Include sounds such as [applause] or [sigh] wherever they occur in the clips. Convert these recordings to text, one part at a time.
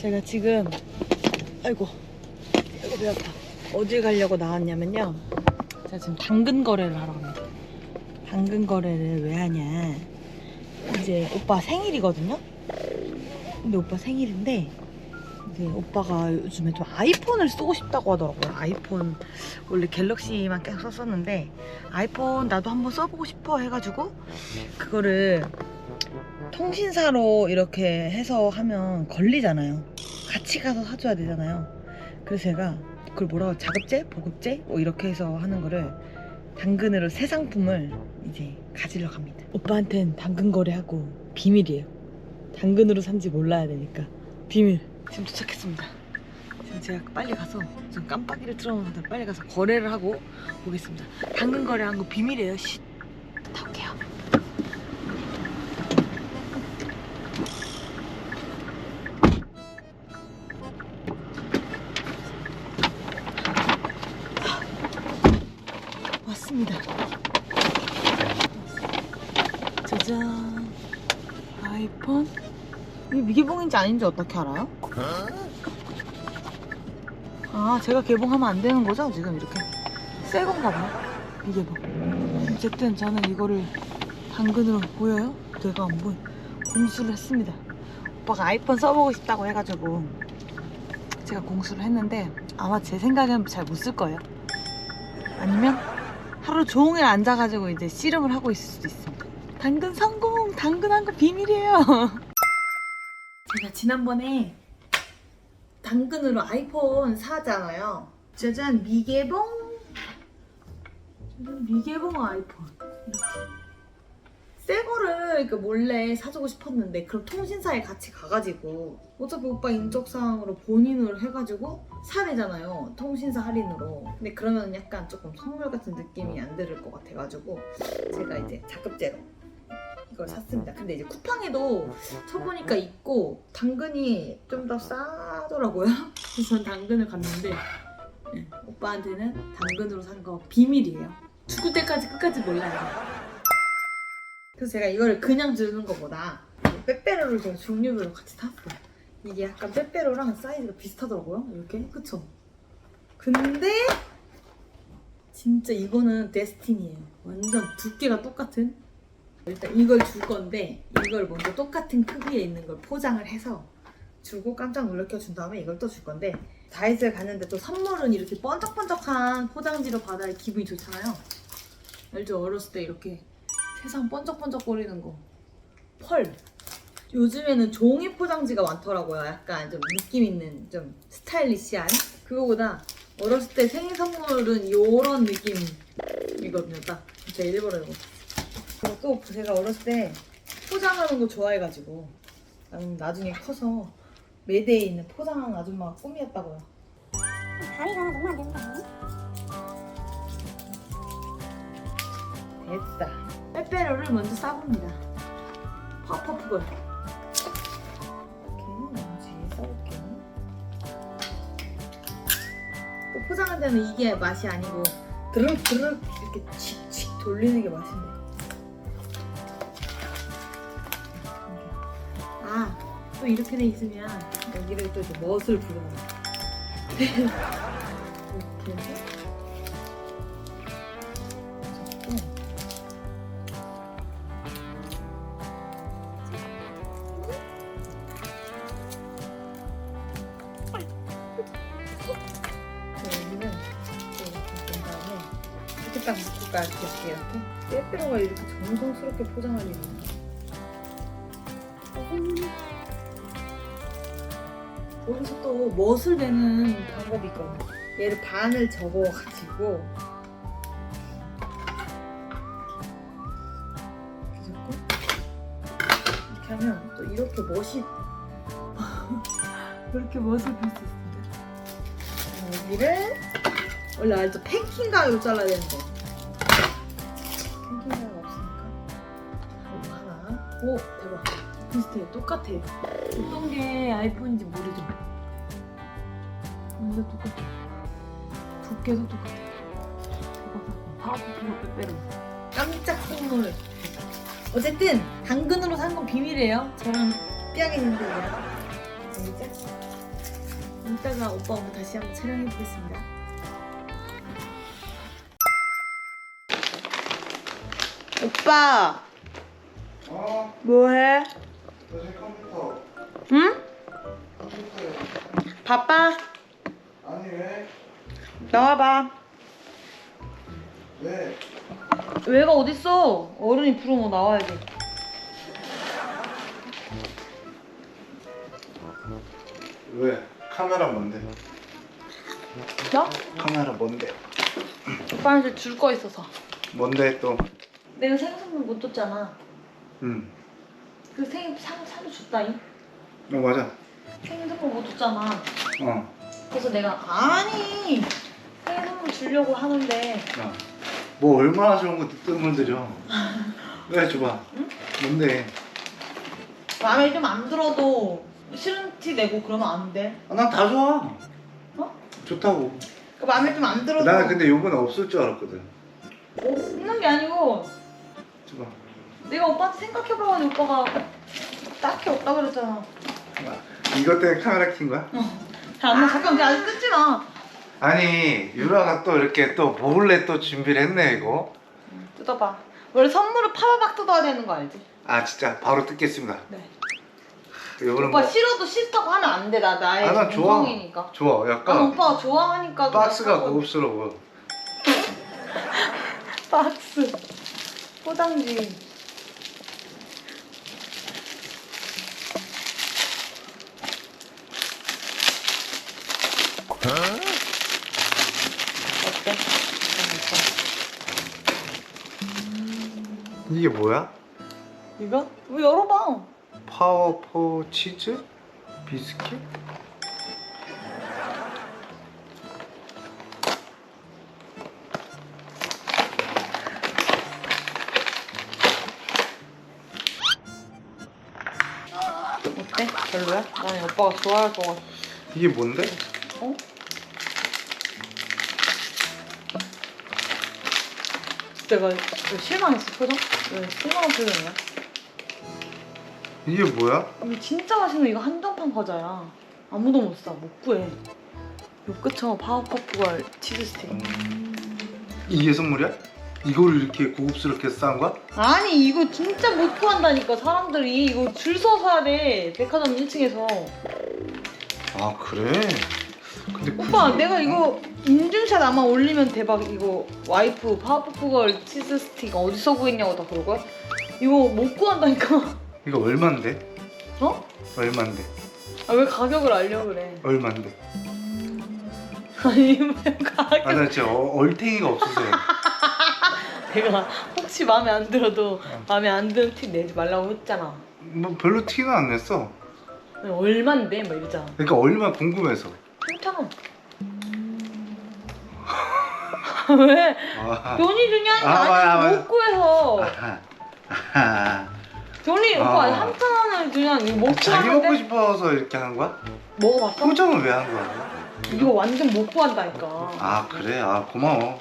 제가 지금 아이고 아이고 배 아파. 어딜 가려고 나왔냐면요. 제가 지금 당근 거래를 하러 갑니다. 당근 거래를 왜 하냐. 이제 오빠 생일이거든요? 근데 오빠 생일인데 이제 오빠가 요즘에 좀 아이폰을 쓰고 싶다고 하더라고요. 아이폰 원래 갤럭시만 계속 썼었는데 아이폰 나도 한번 써보고 싶어 해가지고 그거를 통신사로 이렇게 해서 하면 걸리잖아요. 같이 가서 사줘야 되잖아요. 그래서 제가 그걸 뭐라고 자급제, 보급제 뭐 이렇게 해서 하는 거를 당근으로 새 상품을 이제 가지러 갑니다. 오빠한텐 당근 거래하고 비밀이에요. 당근으로 산지 몰라야 되니까 비밀. 지금 도착했습니다. 지금 제가 빨리 가서 지금 깜빡이를 틀어놓는데 빨리 가서 거래를 하고 오겠습니다. 당근 거래한 거 비밀이에요. 쉿. 미개봉인지 아닌지 어떻게 알아요? 아, 제가 개봉하면 안 되는 거죠? 지금 이렇게. 새 건가 봐요. 미개봉. 어쨌든 저는 이거를 당근으로 보여요? 내가 안 보여. 공수를 했습니다. 오빠가 아이폰 써보고 싶다고 해가지고 제가 공수를 했는데 아마 제 생각엔 잘 못 쓸 거예요. 아니면 하루 종일 앉아가지고 이제 씨름을 하고 있을 수도 있습니다. 당근 성공! 당근한 거 비밀이에요. [laughs] 제가 지난번에 당근으로 아이폰 사잖아요. 짜잔 미개봉. 미개봉 아이폰 이렇게. 새 거를 그 몰래 사주고 싶었는데 그럼 통신사에 같이 가가지고 어차피 오빠 인적사항으로 본인으로 해가지고 사내잖아요 통신사 할인으로 근데 그러면 약간 조금 선물 같은 느낌이 안 들을 것 같아가지고 제가 이제 자급제로 이걸 샀습니다 근데 이제 쿠팡에도 쳐보니까 있고 당근이 좀 더 싸더라고요 [laughs] 그래서 전 당근을 갔는데 네, 오빠한테는 당근으로 산 거 비밀이에요 죽을 때까지 끝까지 몰라요 그래서 제가 이거를 그냥 주는 것보다 빼빼로를 제가 종류별로 같이 샀어요. 이게 약간 빼빼로랑 사이즈가 비슷하더라고요. 이렇게 그쵸? 근데 진짜 이거는 데스티니예요. 완전 두께가 똑같은. 일단 이걸 줄 건데 이걸 먼저 똑같은 크기에 있는 걸 포장을 해서 주고 깜짝 놀래켜 준 다음에 이걸 또 줄 건데 다이소에 갔는데 또 선물은 이렇게 번쩍번쩍한 포장지로 받아야 기분이 좋잖아요. 알죠? 어렸을 때 이렇게 세상 번쩍번쩍거리는 거. 펄. 요즘에는 종이 포장지가 많더라고요. 약간 좀 느낌 있는 좀 스타일리시한 그거보다 어렸을 때 생일 선물은 요런 느낌이거든요. 딱 제가 일부러 이거. 그리고 또 제가 어렸을 때 포장하는 거 좋아해가지고 나는 나중에 커서 매대에 있는 포장 아줌마가 꿈이었다고요. 다리가 너무 안 되는 거 아니에요? 됐다. 빼빼로를 먼저 싸봅니다. 퍼퍼프걸. 이렇게 먼지 싸볼게요. 또 포장할 때는 이게 맛이 아니고 드륵 드륵 이렇게 칙칙 돌리는 게 맛인데. 또 이렇게 돼 있으면 여기를 또 이제 멋을 부르는. 이렇게. 해서 이렇게 딱 묶을까 이렇게 이렇게. 빼빼로가 이렇게 정성스럽게 포장할 일이 있나 여기서 또 멋을 내는 방법이 있거든요. 얘를 반을 접어가지고. 이렇게 접고 이렇게 하면 또 이렇게 멋이 [laughs] 이렇게 멋을 볼 수 있습니다. 여기를 원래 알죠? 팬킹 가위로 잘라야 되는데. 팬킹 가위가 없으니까. 하나. 오 대박 비슷해요 똑같아요. 어떤 게 아이폰인지 모르죠. 완전 똑같아 두께도 똑같아 대박 파워풀 빼빼로 깜짝 선물. 어쨌든 당근으로 산 건 비밀이에요. 저랑 삐약이님들이랑 알겠죠? 이따가 오빠 오면 다시 한번 촬영해 보겠습니다. 오빠. 어, 뭐해? 컴퓨터. 응? 컴퓨터에. 바빠? 아니 왜? 나와봐. 왜? 왜가 어딨어? 어른이 부르면 나와야지. 왜? 카메라 뭔데? 나? 카메라 뭔데? 오빠한테 줄 거 있어서. 뭔데 또? 내가 생일 선물 못 줬잖아. 응. 그 생일 상 사료 줬다잉. 어 맞아. 생일 선물 못 줬잖아. 어. 그래서 내가 아니 생일 선물 주려고 하는데 야. 뭐 얼마나 좋은 거 뜸을 들여? 왜 줘봐. 응? 뭔데? 마음에 좀 안 들어도 싫은 티 내고 그러면 안 돼. 아, 난 다 좋아. 어? 좋다고. 그 마음에 좀 안 들어도 나는 근데 요번에 없을 줄 알았거든. 없는 게 아니고 줘봐. 내가 오빠한테 생각해봐가지고 오빠가 딱히 없다 그랬잖아. 아, 이것 때문에 카메라 킨 거야? 잠깐만 잠깐 그냥 아직 끊지 마. 아니 유라가 또 이렇게 또 몰래 또 준비를 했네 이거. 뜯어봐. 원래 선물을 파바박 뜯어야 되는 거 알지? 아 진짜 바로 뜯겠습니다. 네. 이거는 오빠 뭐 싫어도 싫다고 하면 안 돼. 나 나의 아, 난 좋아. 정성이니까. 좋아. 아, 약간 오빠가 좋아하니까. 박스가 그냥 고급스러워. [laughs] 박스. 포장지. 어때? 이게 뭐야? 이거? 왜 열어봐? 파워포 치즈? 비스킷? 어때? 별로야? 나는 오빠가 좋아할 것 같아. 이게 뭔데? 어? 내가 왜 실망했어 표정? 왜 실망한 표정이야? 이게 뭐야? 이거 진짜 맛있는 이거 한정판 과자야. 아무도 못 사, 못 구해. 이거 그쵸? 파워퍼프걸 치즈 스틱. 이게 선물이야? 이거를 이렇게 고급스럽게 싼 거야? 아니 이거 진짜 못 구한다니까 사람들이 이거 줄서 사야 돼 백화점 1층에서. 아 그래? 근데 오빠 굳이- 내가 이거 인증샷 아마 올리면 대박 이거 와이프 파워퍼프걸 치즈 스틱 어디서 구했냐고 다 그럴 거야? 이거 못 구한다니까. 이거 얼만데? 어? 얼만데? 아 왜 가격을 알려 그래? 얼만데? 아니 왜 가격? 아나 진짜 어, 얼탱이가 없어서 [laughs] 내가 혹시 마음에 안 들어도 마음에 안 드는 티 내지 말라고 했잖아. 뭐 별로 티는 안 냈어 얼만데? 막 이러잖아. 그러니까 얼마 궁금해서 3천 원. [laughs] 왜? 아, 돈이 중요한 게 아, 맞아, 아니고 맞아. 못 구해서. 아하. 아하. 돈이 아. 오빠 3천 원을 그냥 이거 못 자기 먹고 구하는데 싶어서 이렇게 한 거야? 먹어봤어? 포장은 왜한 거야? 이거 완전 못 구한다니까. 아 그래? 아 고마워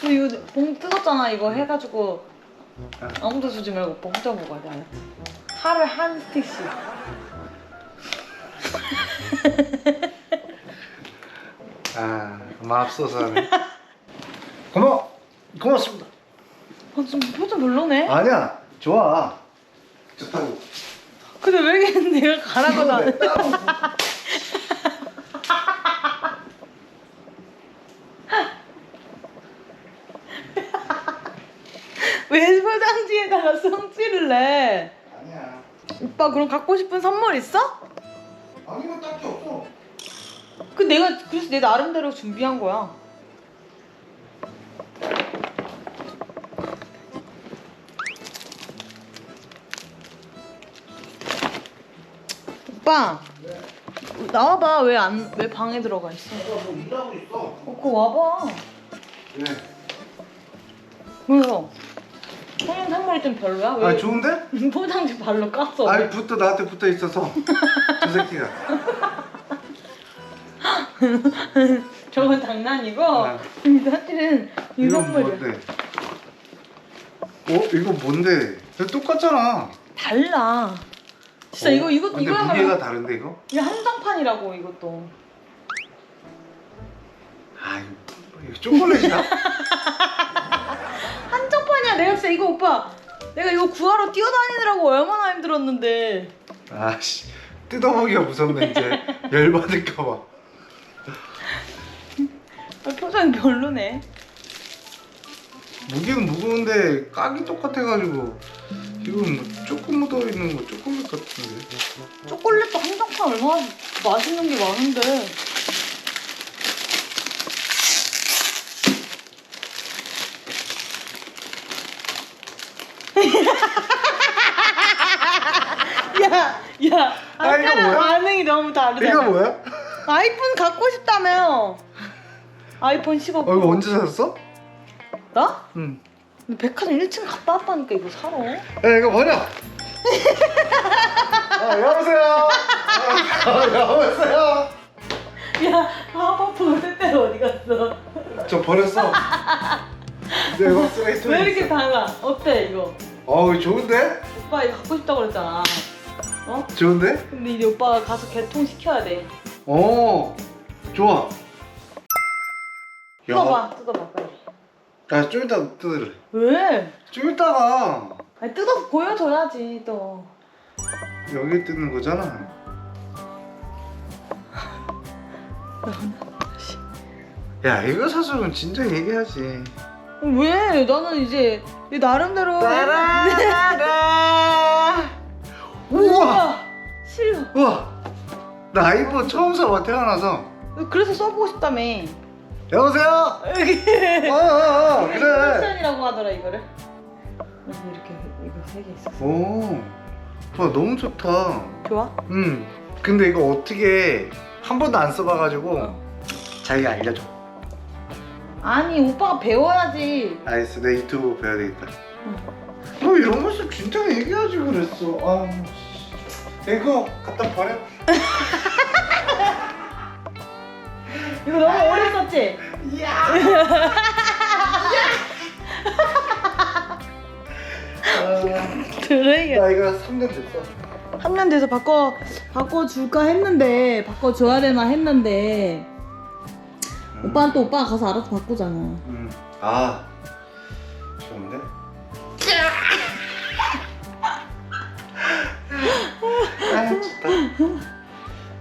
그리고 이거 봉 뜯었잖아 이거 해가지고 아. 아무도 주지 말고 오빠 혼자 먹어야 돼 알았지? 하루에 한 스틱씩. [laughs] 아 맙소사네 고마워 고맙습니다 아, 좀 표정 별로네. 아니야 좋아 좋다고 근데 왜 이렇게 [laughs] 내가 가라고 나. 네, 따로. 왜 포장지에다가 성취를 내? 아니야 오빠 그럼 갖고 싶은 선물 있어? 아니면 딱히 없어 그 내가 그래서 내 나름대로 준비한 거야. 오빠 나와봐 왜 안 왜 방에 들어가 있어? 내가 뭐 일하고 있어 어, 그거 와봐. 왜? 왜요? 성인 선물이 좀 별로야? 왜 아 좋은데? [laughs] 포장지 발로 깠어? 아니 붙어 나한테 붙어 있어서 저 새끼가 [laughs] [laughs] 저건 장난이고 아. 사실은 이 이건 선물이야. 뭔데? 어 이거 뭔데? 이거 똑같잖아 달라. 진짜 어? 이거 이거 근데 이거야말로 무게가 다른데 이거? 이게 한정판이라고 이것도. 아 이거, 이거 초콜릿이야? [laughs] 한정판이야 내가 진짜 이거 오빠 내가 이거 구하러 뛰어다니느라고 얼마나 힘들었는데 아씨 뜯어보기가 무섭네 이제 [laughs] 열받을까봐 아, 표정이 별로네 무게는 무거운데 깍이 똑같아가지고 이건 뭐 조금 묻어 있는 거 초콜릿 같은데 초콜릿도 한정판 얼마나 맛있는 게 많은데 [laughs] 야, 야, 아, 이거 아까랑 뭐야? 반응이 너무 다르잖아. 이거 뭐야? 아이폰 갖고 싶다며. 아이폰 15. 어 이거 언제 샀어? 나? 응 근데 백화점 1층 갔다 왔다니까 이거 사러. 야 이거 뭐냐? 아 여보세요 아, 여보세요 야, 아파프 때때로 어디 갔어? 저 버렸어 네 이거 쓰레기 왜 이렇게 달라? 어때 이거? 어우 좋은데? 오빠 이거 갖고 싶다고 그랬잖아. 어? 좋은데? 근데 이제 오빠가 가서 개통 시켜야 돼. 어 좋아 뜯어봐, 뜯어봐 빨리. 야좀 이따 뜯을래 왜? 좀 이따가 아니 뜯어서 보여줘야지 또. 여기 뜯는 거잖아 [laughs] 야 이거 사주면 진짜 얘기하지 왜? 나는 이제 내 나름대로. 따라라라 [laughs] 우와 싫어. 우와 나 아이폰 처음 사봐 태어나서 그래서 써보고 싶다며. 여보세요 어 어 어 그래 쿠션이라고 하더라 이거를. 여기 이렇게 이거 세 개 있었어. 오 와, 너무 좋다 좋아? 음 근데 이거 어떻게 한 번도 안 써봐가지고 어. 자기가 알려줘 아니 오빠가 배워야지. 알겠어 내 유튜브 배워야 되겠다 응. 너 이런 모습 진짜 얘기하지 그랬어 아 씨. 이거 갖다 버려 [laughs] 이거 너무 썼지? 아, 드레이야. 나 이거 3년 됐어 3년 돼서 바꿔 바꿔 줄까 했는데 바꿔 줘야 되나 했는데 오빠는 또 오빠가 가서 알아서 바꾸잖아. 음. 아 좋은데? [laughs] 아 좋다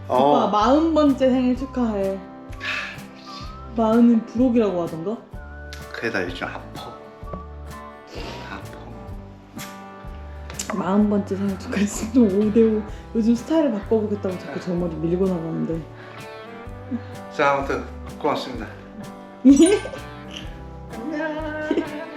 오빠 어 마흔 번째 생일 축하해. 마흔은 부록이라고 하던가? 그래 나 요즘 아파 아파 마흔 번째 생일 축하해. 진짜 5대5 요즘 스타일을 바꿔보겠다고 자꾸 저 머리 밀고 나가는데. 자 아무튼 고맙습니다 안녕